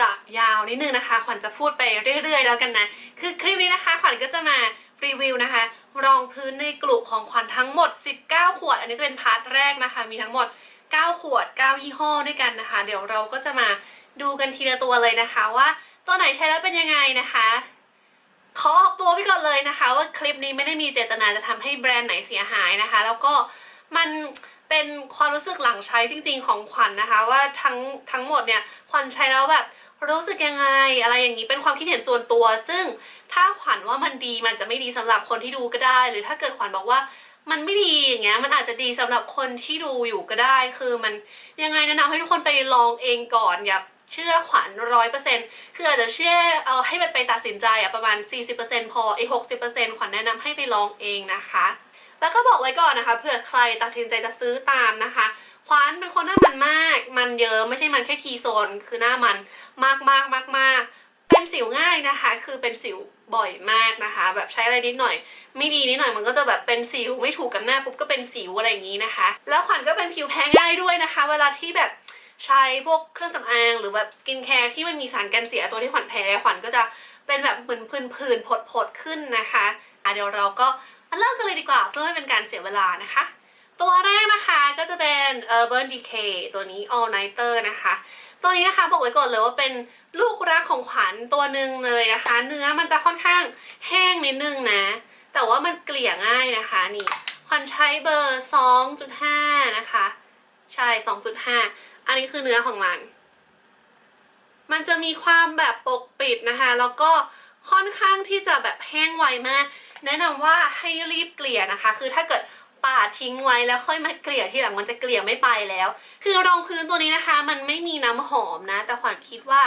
จะยาวนิดนึงนะคะ ขวัญจะพูดไปเรื่อย ๆ แล้วกันนะ คือคลิปนี้นะคะ ขวัญก็จะมารีวิวนะคะ รองพื้นในกลุ่มของขวัญทั้งหมด 19 ขวด อันนี้จะเป็นพาร์ทแรกนะคะ มีทั้งหมด 9 ขวด 9 ยี่ห้อด้วยกันนะคะ เดี๋ยวเราก็จะมาดูกันทีละตัวเลยนะคะ ว่าตัวไหนใช้แล้วเป็นยังไงนะคะขอออกตัวไปก่อนเลยนะคะ ว่าคลิปนี้ไม่ได้มีเจตนาจะทำให้แบรนด์ไหนเสียหายนะคะ แล้วก็มันเป็นความรู้สึกหลังใช้จริง ๆ ของขวัญนะคะ ว่าทั้งทั้งหมดเนี่ยขวัญใช้แล้วแบบ รู้สึกยังไง อะไรอย่างนี้เป็นความคิดเห็นส่วนตัว ซึ่งถ้าขวัญว่ามันดีมันจะไม่ดีสำหรับคนที่ดูก็ได้ หรือถ้าเกิดขวัญบอกว่ามันไม่ดีอย่างเงี้ยมันอาจจะดีสำหรับคนที่ดูอยู่ก็ได้ คือมันยังไงแนะนำให้ทุกคนไปลองเองก่อนอย่าเชื่อขวัญร้อยเปอร์เซ็นต์คืออาจจะเชื่อเอาให้มันไปตัดสินใจอะประมาณ 40%พออีก60%ขวัญแนะนำให้ไปลองเองนะคะ แล้วก็บอกไว้ก่อนนะคะเผื่อใครตัดสินใจจะซื้อตามนะคะขวัญเป็นคนหน้ามันมาก มันเยอะไม่ใช่มันแค่ทีโซน คือหน้ามันมากมากมากมากเป็นสิวง่ายนะคะ คือเป็นสิวบ่อยมากนะคะ แบบใช้อะไรนิดหน่อย ไม่ดีนิดหน่อยมันก็จะแบบเป็นสิวไม่ถูกกับหน้าปุ๊บก็เป็นสิวอะไรอย่างนี้นะคะ แล้วขวัญก็เป็นผิวแพ้ง่ายด้วยนะคะ เวลาที่แบบใช้พวกเครื่องสำอางหรือแบบสกินแคร์ที่มันมีสารกันเสียตัวที่ขวัญแพ้ขวัญก็จะเป็นแบบเหมือนผื่นๆผดๆขึ้นนะคะอะเดี๋ยวเราก็ เริ่มกันเลยดีกว่าเพื่อไม่เป็นการเสียเวลานะคะ ตัวแรกนะคะก็จะเป็น Urban Decay ตัวนี้ All Nighter นะคะ ตัวนี้นะคะบอกไว้ก่อนเลยว่าเป็นลูกรักของขวัญตัวหนึ่งเลยนะคะ เนื้อมันจะค่อนข้างแห้งนิดนึงนะ แต่ว่ามันเกลี่ยง่ายนะคะนี่ขวัญใช้เบอร์ 2.5 นะคะ ใช่ 2.5 อันนี้คือเนื้อของมัน มันจะมีความแบบปกปิดนะคะ แล้วก็ ค่อนข้างที่จะแบบแห้งไวมาก แนะนำว่าให้รีบเกลี่ยนะคะ คือถ้าเกิดปาดทิ้งไว้แล้วค่อยมาเกลี่ยที่หลังมันจะเกลี่ยไม่ไปแล้ว คือรองพื้นตัวนี้นะคะ มันไม่มีน้ำหอมนะ แต่ขวัญคิดว่า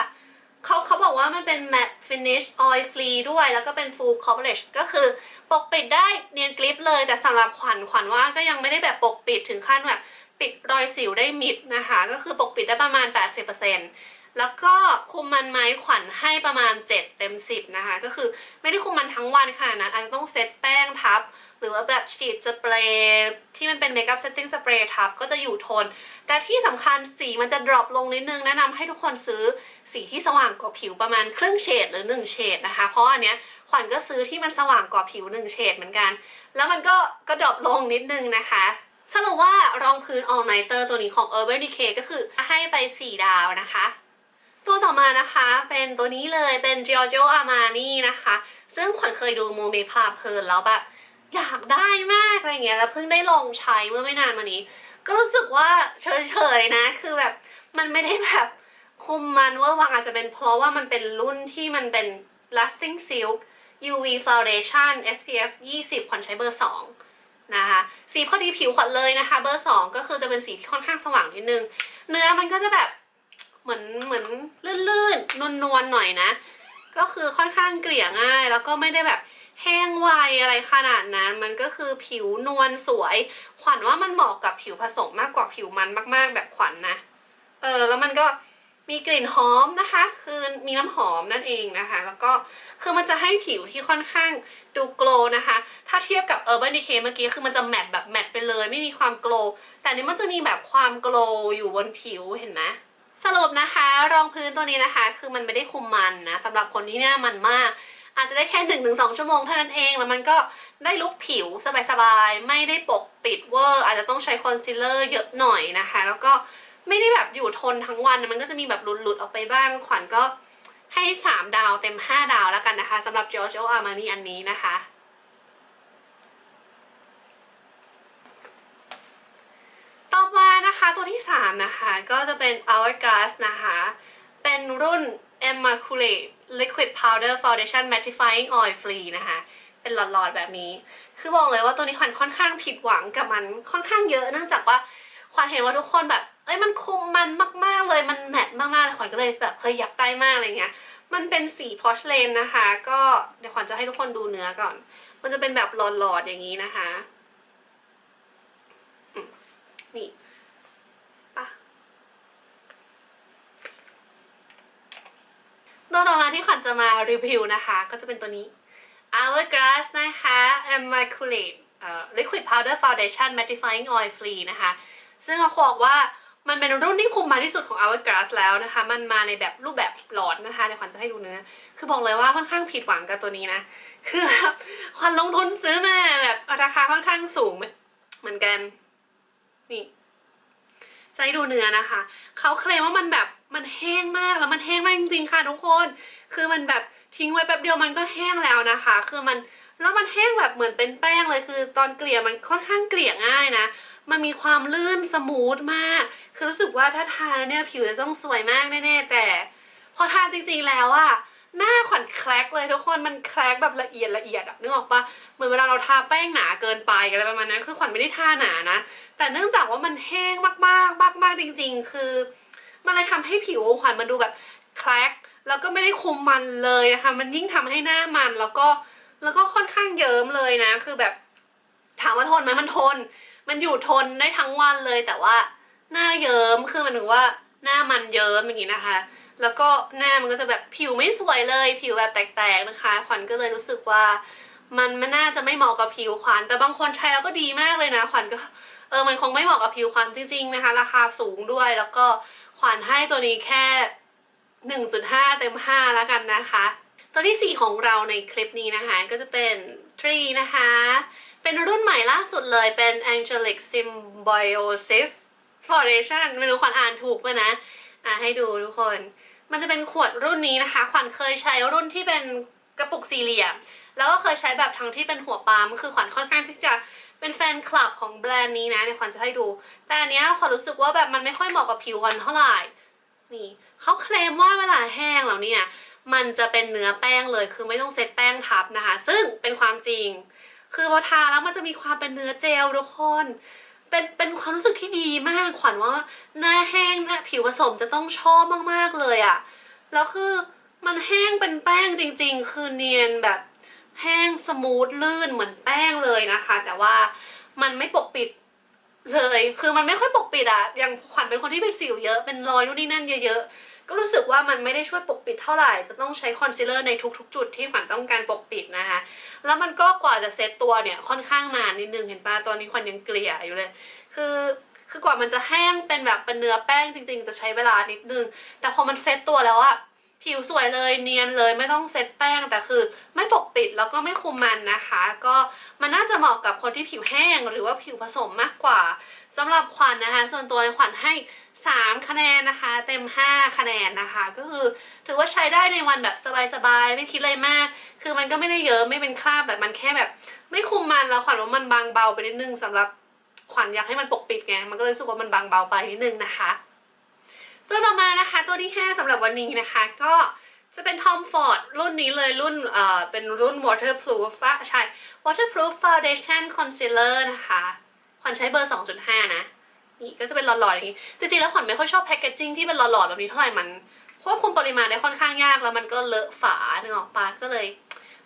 เขาเขาบอกว่ามันเป็น matte finish oil free ด้วย แล้วก็เป็น full coverage ก็คือปกปิดได้เนียนกริปเลย แต่สำหรับขวัญขวัญว่าก็ยังไม่ได้แบบปกปิดถึงขั้นแบบปิดรอยสิวได้มิดนะคะ ก็คือปกปิดได้ประมาณ 80% แล้วก็คุมมันไหมขวัญให้ประมาณ 7 เต็ม 10 นะคะ ก็คือไม่ได้คุมมันทั้งวันขนาดนั้น อาจจะต้องเซตแป้งทับ หรือว่าแบบฉีดสเปรย์ที่มันเป็นเมคอัพเซตติ้งสเปรย์ทับก็จะอยู่ทน แต่ที่สำคัญสีมันจะดรอปลงนิดนึง แนะนำให้ทุกคนซื้อสีที่สว่างกว่าผิวประมาณครึ่งเฉดหรือ 1 เฉดนะคะ เพราะอันเนี้ยขวัญก็ซื้อที่มันสว่างกว่าผิว 1 เฉดเหมือนกัน แล้วมันก็ก็ดรอปลงนิดนึงนะคะสรุปว่ารองพื้น all nighter ตัวนี้ของ Urban Decay ก็คือให้ไป 4 ดาวนะคะ ตัวต่อมานะคะเป็นตัวนี้เลยเป็น Giorgio Armani นะคะ ซึ่งขวัญเคยดูโมเมพลาเพลินแล้วแบบอยากได้มากอะไรเงี้ยแล้วเพิ่งได้ลองใช้เมื่อไม่นานมานี้ ก็รู้สึกว่าเฉยๆนะ คือแบบมันไม่ได้แบบคุมมันเว่าวังอาจจะเป็นเพราะว่ามันเป็นรุ่นที่มันเป็น lasting silk UV foundation SPF 20ขวัญใช้เบอร์ 2 นะคะสีพอดีผิวขวัญเลยนะคะ เบอร์ 2 ก็คือจะเป็นสีที่ค่อนข้างสว่างนิดนึง เนื้อมันก็จะแบบ เหมือนเหมือนลื่นๆนวลๆหน่อยนะ ก็คือค่อนข้างเกลี่ยง่าย แล้วก็ไม่ได้แบบแห้งไวอะไรขนาดนั้น มันก็คือผิวนวลสวย ขวัญว่ามันเหมาะกับผิวผสมมากกว่าผิวมันมาก ๆ แบบขวัญนะเออ แล้วมันก็มีกลิ่นหอมนะคะ คือมีน้ำหอมนั่นเองนะคะ แล้วก็คือมันจะให้ผิวที่ค่อนข้างดูโกล์นะคะ ถ้าเทียบกับ Urban Decay เมื่อกี้คือมันจะแมตต์แบบแมตต์ไปเลย ไม่มีความโกล์แต่นี้มันจะมีแบบความโกล์อยู่บนผิวเห็นไหม สรุปนะคะ รองพื้นตัวนี้นะคะ คือมันไม่ได้คุมมันนะสำหรับคนที่หน้ามันมาก อาจจะได้แค่1นถึงสชั่วโมงเท่านั้นเองแล้วมันก็ได้ลุกผิวสบายๆ ไม่ได้ปกปิดเวอร์ อาจจะต้องใช้คอนซีลเลอร์เยอะหน่อยนะคะ แล้วก็ไม่ได้แบบอยู่ทนทั้งวันมันก็จะมีแบบหลุดๆออกไปบ้างขวัญก็ให้ 3 ดาวเต็ม 5 ดาวแล้วกันนะคะสำหรับ Giorgio Armani อันนี้นะคะ ต่อมานะคะ ตัวที่ 3 นะคะ ก็จะเป็น Hourglass นะคะ เป็นรุ่น Immaculate Liquid Powder Foundation Mattifying Oil Free นะคะ เป็นหลอดๆแบบนี้ คือบอกเลยว่าตัวนี้ขวัญค่อนข้างผิดหวังกับมันค่อนข้างเยอะ เนื่องจากว่าขวัญเห็นว่าทุกคนแบบ เอ้ยมันคุมมันมากๆเลย มันแมทมากๆเลยขวัญก็เลยแบบเฮ้ยอยากได้มากอะไรเงี้ย มันเป็นสีพอชเลนนะคะ ก็เดี๋ยวขวัญจะให้ทุกคนดูเนื้อก่อน มันจะเป็นแบบหลอดๆอย่างนี้นะคะนี่ปะ ตัวต่อมาที่ขวัญจะมารีวิวนะคะ ก็จะเป็นตัวนี้ Hourglass นะคะ Immaculate เอ่อ Liquid Powder Foundation Mattifying Oil Free นะคะ ซึ่งเขาบอกว่ามันเป็นรุ่นที่คุมมาที่สุดของ Hourglass แล้วนะคะ มันมาในแบบรูปแบบหลอดนะคะเดี๋ยวขวัญจะให้ดูเนื้อ คือบอกเลยว่าค่อนข้างผิดหวังกับตัวนี้นะ คือขวัญลงทุนซื้อมาแบบราคาค่อนข้างสูงเหมือนกัน นี่ จะให้ดูเนื้อนะคะ เขาเคลมว่ามันแบบ มันแห้งมากแล้วมันแห้งมากจริงๆค่ะทุกคน คือมันแบบทิ้งไว้แป๊บเดียวมันก็แห้งแล้วนะคะ คือมันแล้วมันแห้งแบบเหมือนเป็นแป้งเลยคือตอนเกลี่ยมันค่อนข้างเกลี่ยง่ายนะ มันมีความลื่นสมูทมาก คือรู้สึกว่าถ้าทาเนี่ยผิวจะต้องสวยมากแน่ๆแต่ พอทาจริงๆแล้วอะหน้าขวัญแคลกเลยทุกคนมันแคลกแบบละเอียดละเอียดอะนึกออกปะเหมือนเวลาเราทาแป้งหนาเกินไปอะไรประมาณนั้นคือขวัญไม่ได้ทาหนานะ แต่เนื่องจากว่ามันแห้งมากๆมากๆจริง ๆ คือ มันเลยทำให้ผิวขวัญมันดูแบบแคลกแล้วก็ไม่ได้คุมมันเลยนะคะ มันยิ่งทำให้หน้ามันแล้วก็แล้วก็ค่อนข้างเยิ้มเลยนะ คือแบบถามว่าทนไหมมันทน มันอยู่ทนได้ทั้งวันเลยแต่ว่าหน้าเยิ้มคือมันถึงว่าหน้ามันเยิ้มอย่างนี้นะคะ แล้วก็หน้ามันก็จะแบบผิวไม่สวยเลย ผิวแบบแตกๆนะคะขวัญก็เลยรู้สึกว่า มันมันน่าจะไม่เหมาะกับผิวขวัญแต่บางคนใช้แล้วก็ดีมากเลยนะขวัญก็เออมันคงไม่เหมาะกับผิวขวัญจริงๆนะคะ ราคาสูงด้วยแล้วก็ ขวัญให้ตัวนี้แค่ 1.5 เต็ม 5 แล้วกันนะคะ ตัวที่ 4 ของเราในคลิปนี้นะคะ ก็จะเป็น3นะคะ เป็นรุ่นใหม่ล่าสุดเลยเป็น Angelic Symbiosis Foundation ไม่รู้ขวัญอ่านถูกไหมนะอะให้ดูทุกคน มันจะเป็นขวดรุ่นนี้นะคะ ขวัญเคยใช้รุ่นที่เป็นกระปุกสี่เหลี่ยม แล้วก็เคยใช้แบบทั้งที่เป็นหัวปั๊มคือขวัญค่อนข้างที่จะเป็นแฟนคลับของแบรนด์นี้นะเดี๋ยวขวัญจะให้ดู แต่อันเนี้ยขวัญรู้สึกว่าแบบมันไม่ค่อยเหมาะกับผิวขวัญเท่าไหร่นี่เขาเคลมว่าเวลาแห้งแล้วเนี่ยมันจะเป็นเนื้อแป้งเลยคือไม่ต้องเซตแป้งทับนะคะ ซึ่งเป็นความจริง คือพอทาแล้วมันจะมีความเป็นเนื้อเจลทุกคนเป็นเป็นความรู้สึกที่ดีมากขวัญว่าหน้าแห้งหน้าผิวผสมจะต้องชอบมากๆเลยอะแล้วคือมันแห้งเป็นแป้งจริง ๆ คือเนียนแบบ แห้งสมูทลื่นเหมือนแป้งเลยนะคะ แต่ว่ามันไม่ปกปิดเลย คือมันไม่ค่อยปกปิดอะอย่างขวัญเป็นคนที่เป็นสิวเยอะ เป็นรอยนู่นนี่นั่นเยอะๆ ก็รู้สึกว่ามันไม่ได้ช่วยปกปิดเท่าไหร่ จะต้องใช้คอนซีลเลอร์ในทุกๆ จุดที่ขวัญต้องการปกปิดนะคะ แล้วมันก็กว่าจะเซตตัวเนี่ยค่อนข้างนานนิดนึง เห็นปะตอนนี้ขวัญยังเกลี่ยอยู่เลย คือคือกว่ามันจะแห้งเป็นแบบเป็นเนื้อแป้งจริง ๆ จะใช้เวลานิดนึง แต่พอมันเซตตัวแล้วอะ ผิวสวยเลยเนียนเลยไม่ต้องเซตแป้งแต่คือ ไม่ปกปิดแล้วก็ไม่คุมมันนะคะ ก็มันน่าจะเหมาะกับคนที่ผิวแห้งหรือว่าผิวผสมมากกว่าสำหรับขวัญนะคะ ส่วนตัวในขวัญให้ 3 คะแนนนะคะ เต็ม 5 คะแนนนะคะ ก็คือถือว่าใช้ได้ในวันแบบสบายๆไม่คิดอะไรมาก คือมันก็ไม่ได้เยอะไม่เป็นคราบแต่มันแค่แบบ ไม่คุมมันแล้วขวัญว่ามันบางเบาไปนิดนึงสำหรับขวัญอยากให้มันปกปิดไงมันก็เลยรู้สึกว่ามันบางเบาไปนิดนึงนะคะ ตัวต่อมานะคะตัวที่ 5สำหรับวันนี้นะคะ ก็จะเป็น Tom Ford รุ่นนี้เลยรุ่นเอ่อเป็นรุ่น waterproof ใช่ waterproof foundation concealer นะคะขวัญใช้เบอร์ 2.5 นะนี่ก็จะเป็นหลอดๆอย่างนี้จริงๆแล้วขวัญไม่ค่อยชอบแพคเกจจิ้งที่เป็นหลอดๆแบบนี้เท่าไหร่มันควบคุมปริมาณได้ค่อนข้างยากแล้วมันก็เลอะฝาเนึกออกปะก็เลย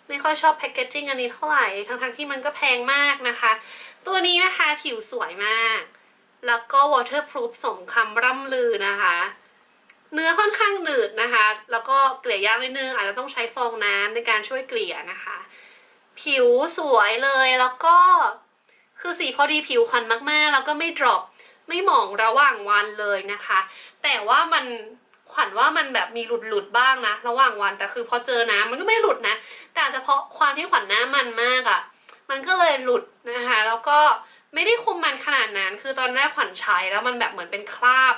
ไม่ค่อยชอบแพคเกจจิ้งอันนี้เท่าไหร่ทั้งๆที่มันก็แพงมากนะคะ ตัวนี้นะคะผิวสวยมาก แล้วก็ waterproof สมคำร่ำลือนะคะ เนื้อค่อนข้างหนืดนะคะ แล้วก็เกลี่ยยากนิดนึง อาจจะต้องใช้ฟองน้ำในการช่วยเกลี่ยนะคะ ผิวสวยเลยแล้วก็คือสีพอดีผิวขวัญมาก ๆ แล้วก็ไม่ดรอปไม่หมองระหว่างวันเลยนะคะ แต่ว่ามันขวัญว่ามันแบบมีหลุดหลุดๆบ้างนะ ระหว่างวันแต่คือพอเจอน้ำมันก็ไม่หลุดนะ แต่อาจจะเพาะความที่ขวัญหน้ามันมากอะ่ะ มันก็เลยหลุดนะคะ แล้วก็ ไม่ได้คุมมันขนาดนั้น คือตอนแรกขวัญใช้แล้วมันแบบเหมือนเป็นคราบ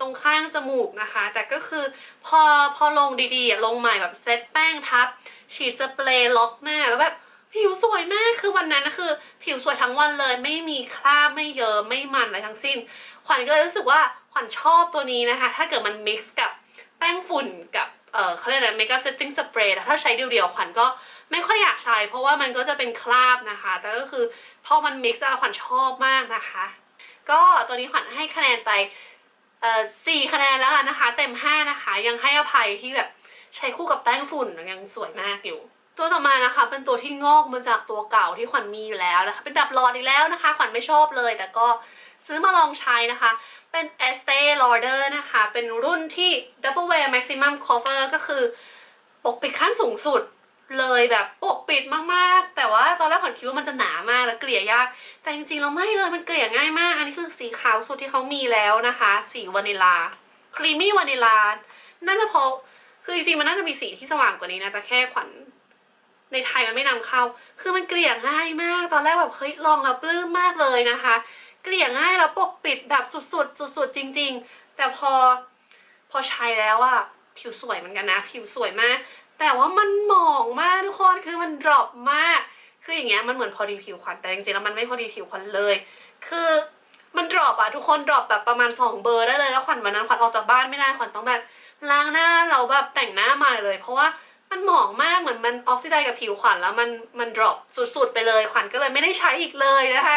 ตรงข้างจมูกนะคะ แต่ก็คือพอพอลงดีๆ ลงใหม่แบบเซตแป้งทับ ฉีดสเปรย์ล็อกหน้าแล้วแบบผิวสวยมากคือวันนั้นคือ ผิวสวยทั้งวันเลย ไม่มีคราบไม่เยิ้มไม่มันอะไรทั้งสิ้น ขวัญก็เลยรู้สึกว่าขวัญชอบตัวนี้นะคะ ถ้าเกิดมันมิกซ์กับแป้งฝุ่นกับเออเขาเรียกอะไรเมกาเซตติ้งสเปรย์ถ้าใช้เดียวๆขวัญก็ ไม่ค่อยอยากใช้ เพราะว่ามันก็จะเป็นคราบนะคะ แต่ก็คือพอมันมิกซ์แล้วขวัญชอบมากนะคะ ก็ตัวนี้ขวัญให้คะแนนไปเอ่อสี่คะแนนแล้วนะคะ เต็มห้านะคะ ยังให้อภัยที่แบบใช้คู่กับแป้งฝุ่นยังสวยมากอยู่ ตัวต่อมานะคะ เป็นตัวที่งอกมาจากตัวเก่าที่ขวัญมีอยู่แล้วนะคะ เป็นดับหลอดอีกแล้วนะคะ ขวัญไม่ชอบเลย แต่ก็ซื้อมาลองใช้นะคะ เป็น Estee Lauder นะคะ เป็นรุ่นที่ Double Wear Maximum Cover ก็คือ ปกปิดขั้นสูงสุด เลยแบบปกปิดมากๆ แต่ว่าตอนแรกขวัญคิดว่ามันจะหนามากแล้วเกลี่ยยาก แต่จริงๆเราไม่เลยมันเกลี่ยง่ายมาก อันนี้คือสีขาวสุดที่เขามีแล้วนะคะ สีวานิลาครีมมี่วานิลาน่าจะเพราะคือจริงๆมันน่าจะมีสีที่สว่างกว่านี้นะ แต่แค่ขวัญในไทยมันไม่นำเข้า คือมันเกลี่ยง่ายมาก ตอนแรกแบบเฮ้ยลองแล้วปลื้มมากเลยนะคะ เกลี่ยง่ายแล้วปกปิดแบบสุดๆสุดๆจริง ๆ แต่พอพอใช้แล้วอะผิวสวยเหมือนกันนะ ผิวสวยมาก แต่ว่ามันหมองมากทุกคนคือมันดรอปมาก คืออย่างเงี้ยมันเหมือนพอดีผิวขวัญแต่จริงๆแล้วมันไม่พอดีผิวขวัญเลย คือมันดรอปอะทุกคนดรอปแบบประมาณ 2 เบอร์ได้เลยแล้วขวัญวันนั้นขวัญออกจากบ้านไม่ได้ขวัญต้องแบบล้างหน้าเราแบบแต่งหน้าใหม่เลย เพราะว่ามันหมองมากเหมือนมันออกซิไดกับผิวขวัญแล้วมันมันดรอปสุดๆไปเลยขวัญก็เลยไม่ได้ใช้อีกเลยนะคะ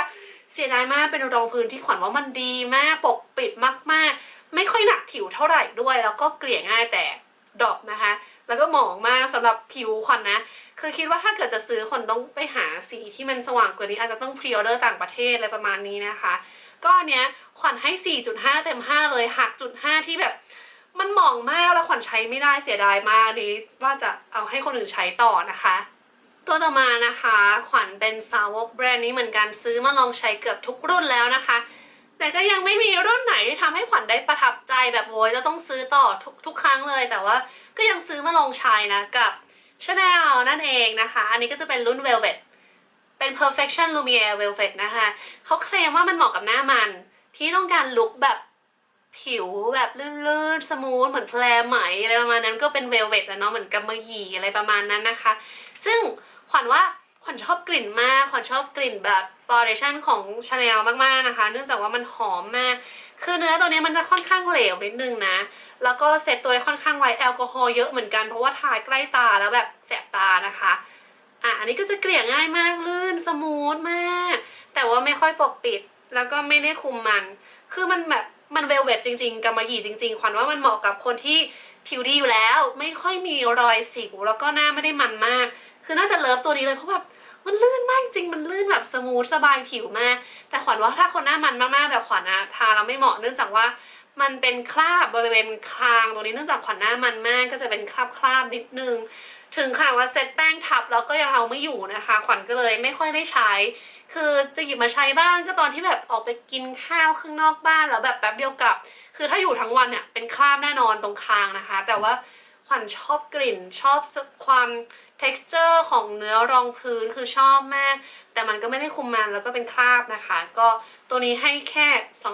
เสียดายมากเป็นรองพื้นที่ขวัญว่ามันดีมากปกปิดมากๆ ไม่ค่อยหนักผิวเท่าไหร่ด้วย แล้วก็เกลี่ยง่ายแต่ ดรอปนะคะ แล้วก็หมองมากสำหรับผิวขวัญนะ คือคิดว่าถ้าเกิดจะซื้อคนต้องไปหาสีที่มันสว่างกว่านี้ อาจจะต้องพรีออเดอร์ต่างประเทศอะไรประมาณนี้นะคะ ก็อันเนี้ยขวัญให้ 4.5 เต็ม 5 เลยหักจุด5ที่แบบมันหมองมากแล้วขวัญใช้ไม่ได้เสียดายมากนนี้ว่าจะเอาให้คนอื่นใช้ต่อนะคะ ตัวต่อมานะคะ ขวัญเป็นสาวกแบรนด์นี้เหมือนกันซื้อมาลองใช้เกือบทุกรุ่นแล้วนะคะ แต่ก็ยังไม่มีรุ่นไหนที่ทำให้ขวัญได้ประทับใจ แบบโวยจะต้องซื้อต่อทุกทุกครั้งเลย แต่ว่าก็ยังซื้อมาลองใช้นะกับ Chanel นั่นเองนะคะ อันนี้ก็จะเป็นรุ่น Velvet เป็น Perfection Lumiere Velvet นะคะเขาเคลมว่ามันเหมาะกับหน้ามัน ที่ต้องการลุคแบบผิวแบบลื่นๆ สมูท เหมือนแพรไหมอะไรประมาณนั้นก็เป็น Velvet แล้วเนาะเหมือนกำมะหยี่อะไรประมาณนั้นนะคะ ซึ่งขวัญว่าขวัญชอบกลิ่นมาก ขวัญชอบกลิ่นแบบ foundation ของ Chanel มากๆนะคะ เนื่องจากว่ามันหอมมาก คือเนื้อตัวนี้มันจะค่อนข้างเหลวนิดนึงนะ แล้วก็เซตตัวได้ค่อนข้างไวแอลกอฮอล์เยอะเหมือนกันเพราะว่าทาใกล้ตาแล้วแบบแสบตานะคะ อะอันนี้ก็จะเกลี่ยง่ายมากลื่นสมูทมาก แต่ว่าไม่ค่อยปกปิด แล้วก็ไม่ได้คุมมัน คือมันแบบมันเวลเวทจริง ๆกำมะหยี่จริงๆขวัญว่ามันเหมาะกับคนที่ผิวดีอยู่แล้ว ไม่ค่อยมีรอยสิวแล้วก็หน้าไม่ได้มันมาก คือน่าจะเลิฟตัวนี้เลยเพราะแบบ มันลื่นมากจริงมันลื่นแบบสมูทสบายผิวมาก แต่ขวัญว่าถ้าคนหน้ามันมากๆแบบขวัญอะทาแล้วไม่เหมาะเนื่องจากว่ามันเป็นคราบบริเวณคางตรงนี้เนื่องจากขวัญหน้ามันมาก ก็จะเป็นคราบคราบๆนิดนึง ถึงค่ะว่าเซตแป้งทับแล้วก็ยังเอาไม่อยู่นะคะ ขวัญก็เลยไม่ค่อยได้ใช้ คือจะหยิบมาใช้บ้างก็ตอนที่แบบออกไปกินข้าวข้างนอกบ้านแล้วแบบแป๊บเดียวกลับ คือถ้าอยู่ทั้งวันเนี่ยเป็นคราบแน่นอนตรงคางนะคะ แต่ว่าขวัญชอบกลิ่นชอบความ texture ของเนื้อรองพื้นคือชอบมาก แต่มันก็ไม่ได้คุมมันแล้วก็เป็นคราบนะคะ ก็ตัวนี้ให้แค่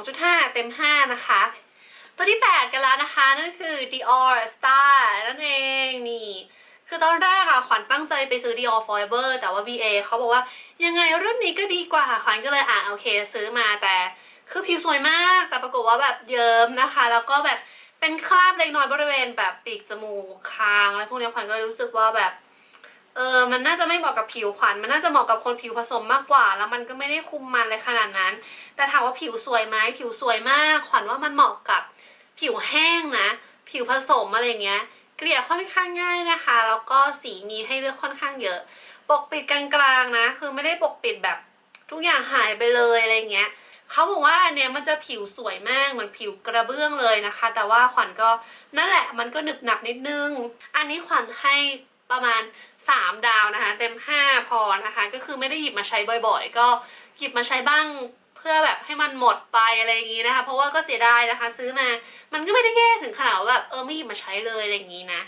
2.5 เต็ม 5 นะคะ ตัวที่ 8 กันแล้วนะคะ นั่นคือ Dior Star นั่นเองนี่คือตอนแรกอะขวัญตั้งใจไปซื้อ Dior Forever แต่ว่า VA เขาบอกว่ายังไงรุ่นนี้ก็ดีกว่าขวัญก็เลยอะโอเค ซื้อมาแต่คือผิวสวยมาก แต่ปรากฏว่าแบบเยิ้มนะคะ แล้วก็แบบเป็นคราบเล็กน้อยบริเวณแบบปีกจมูกคางอะไรพวกนี้ขวัญก็เลยรู้สึกว่าแบบ เออมันน่าจะไม่เหมาะกับผิวขวัญมันน่าจะเหมาะกับคนผิวผสมมากกว่า แล้วมันก็ไม่ได้คุมมันเลยขนาดนั้น แต่ถามว่าผิวสวยไหมผิวสวยมากขวัญว่ามันเหมาะกับผิวแห้งนะ ผิวผสมอะไรเงี้ย เกลี่ยค่อนข้างง่ายนะคะ แล้วก็สีมีให้เลือกค่อนข้างเยอะ ปกปิดกลางๆนะ คือไม่ได้ปกปิดแบบทุกอย่างหายไปเลยอะไรเงี้ยเขาบอกว่าอันเนี้ยมันจะผิวสวยมากเหมือนผิวกระเบื้องเลยนะคะ แต่ว่าขวัญก็นั่นแหละมันก็หนึบหนับนิดนึง อันนี้ขวัญให้ประมาณ 3 ดาวนะคะ เต็ม 5 พอนะคะ ก็คือไม่ได้หยิบมาใช้บ่อยๆ ก็หยิบมาใช้บ้างเพื่อแบบให้มันหมดไปอะไรอย่างนี้นะคะ เพราะว่าก็เสียดายนะคะ ซื้อมามันก็ไม่ได้แย่ถึงขนาดว่าแบบเออไม่หยิบมาใช้เลยอะไรอย่างนี้นะ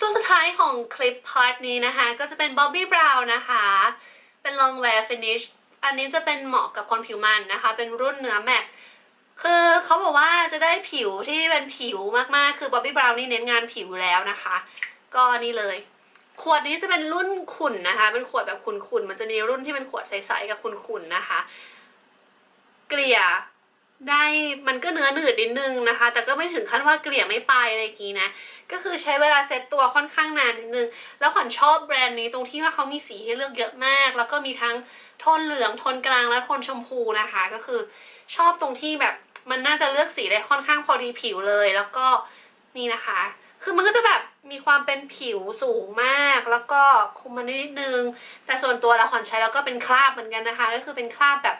ตัวสุดท้ายของคลิปพาร์ทนี้นะคะ ก็จะเป็น Bobbi Brown นะคะ เป็น long wear finish อันนี้จะเป็นเหมาะกับคนผิวมันนะคะ เป็นรุ่นเนื้อแมตต์คือเขาบอกว่าจะได้ผิวที่เป็นผิวมากๆ คือ Bobbi Brown นี่เน้นงานผิวแล้วนะคะ ก็นี่เลย ขวดนี้จะเป็นรุ่นขุ่นนะคะ เป็นขวดแบบขุ่นๆ มันจะมีรุ่นที่เป็นขวดใสๆกับขุ่นๆนะคะ เกลี่ยได้มันก็เนื้อหนืดนิดนึงนะคะ แต่ก็ไม่ถึงขั้นว่าเกลี่ยไม่ไปอะไรอย่างนี้นะ ก็คือใช้เวลาเซ็ตตัวค่อนข้างนานนิดนึง แล้วขวัญชอบแบรนด์นี้ตรงที่ว่าเขามีสีให้เลือกเยอะมาก แล้วก็มีทั้งโทนเหลือง โทนกลางและโทนชมพูนะคะ ก็คือชอบตรงที่แบบมันน่าจะเลือกสีได้ค่อนข้างพอดีผิวเลย แล้วก็นี่นะคะ คือมันก็จะแบบมีความเป็นผิวสูงมาก แล้วก็คุมมันนิดนึง แต่ส่วนตัวแล้วขวัญใช้แล้วก็เป็นคราบเหมือนกันนะคะ ก็คือเป็นคราบแบบ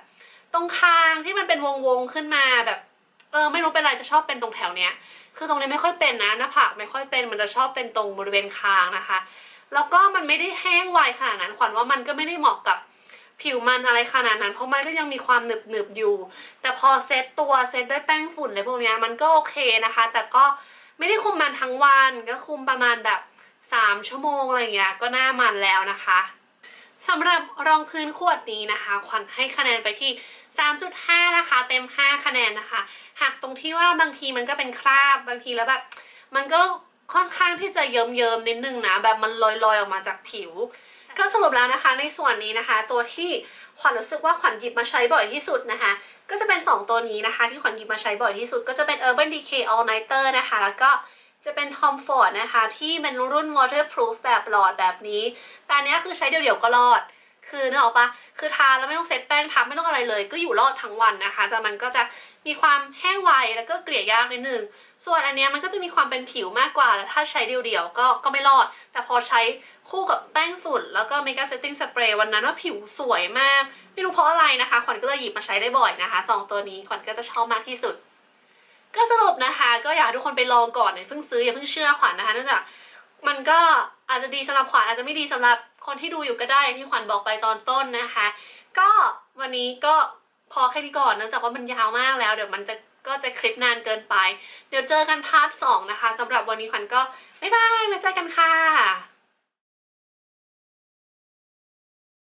ตรงคางที่มันเป็นวงๆขึ้นมาแบบเออไม่รู้เป็นไรจะชอบเป็นตรงแถวเนี้ย คือตรงนี้ไม่ค่อยเป็นนะหน้าผากไม่ค่อยเป็นมันจะชอบเป็นตรงบริเวณคางนะคะ แล้วก็มันไม่ได้แห้งไวขนาดนั้นขวัญว่ามันก็ไม่ได้เหมาะกับผิวมันอะไรขนาดนั้น เพราะมันก็ยังมีความหนึบหนึบๆอยู่ แต่พอเซตตัวเซตด้วยแป้งฝุ่นอะไรพวกนี้มันก็โอเคนะคะ แต่ก็ ไม่ได้คุมมันทั้งวันก็คุมประมาณแบบ 3 ชั่วโมงอะไรอย่างเงี้ยก็หน้ามันแล้วนะคะสำหรับรองพื้นขวดนี้นะคะขวัญให้คะแนนไปที่ 3.5 นะคะ เต็ม 5 คะแนนนะคะหักตรงที่ว่าบางทีมันก็เป็นคราบบางทีแล้วแบบมันก็ค่อนข้างที่จะเยิ้มๆนิดนึงนะแบบมันลอยๆออกมาจากผิว ก็สรุปแล้วนะคะในส่วนนี้นะคะ ตัวที่ ขวัญรู้สึกว่าขวัญหยิบมาใช้บ่อยที่สุดนะคะ ก็จะเป็น 2 ตัวนี้นะคะ ที่ขวัญหยิบมาใช้บ่อยที่สุด ก็จะเป็น Urban Decay All Nighter นะคะ แล้วก็จะเป็น Tom Ford นะคะ ที่เป็นรุ่น waterproof แบบหลอดแบบนี้ แต่อันนี้คือใช้เดี่ยวๆก็รอด คือเนึกออกปะคือทาแล้วไม่ต้องเซตแป้งทับไม่ต้องอะไรเลย ก็อยู่รอดทั้งวันนะคะ แต่มันก็จะมีความแห้งไวแล้วก็เกลี่ยยากนิดนึง ส่วนอันเนี้ยมันก็จะมีความเป็นผิวมากกว่าแล้วถ้าใช้เดี่ยวๆก็ก็ไม่รอด แต่พอใช้คู่กับแป้งฝุ่น แล้วก็เมคอัพเซตติ้งสเปรย์วันนั้นว่าผิวสวยมาก ไม่รู้เพราะอะไรนะคะขวัญก็เลยหยิบมาใช้ได้บ่อยนะคะสองตัวนี้ขวัญก็จะชอบมากที่สุด ก็สรุปนะคะ ก็อยากให้ทุกคนไปลองก่อนอย่าเพิ่งซื้ออย่าเพิ่งเชื่อขวัญนะคะเนื่องจากมันก็ อาจจะดีสำหรับขวัญอาจจะไม่ดีสำหรับคนที่ดูอยู่ก็ได้ที่ขวัญบอกไปตอนต้นนะคะ ก็วันนี้ก็พอแค่นี้ก่อนเนื่องจากว่ามันยาวมากแล้ว เดี๋ยวมันจะก็จะคลิปนานเกินไป เดี๋ยวเจอกันพาร์ทสองนะคะสำหรับวันนี้ขวัญก็บ๊ายบายมาเจอกันค่ะ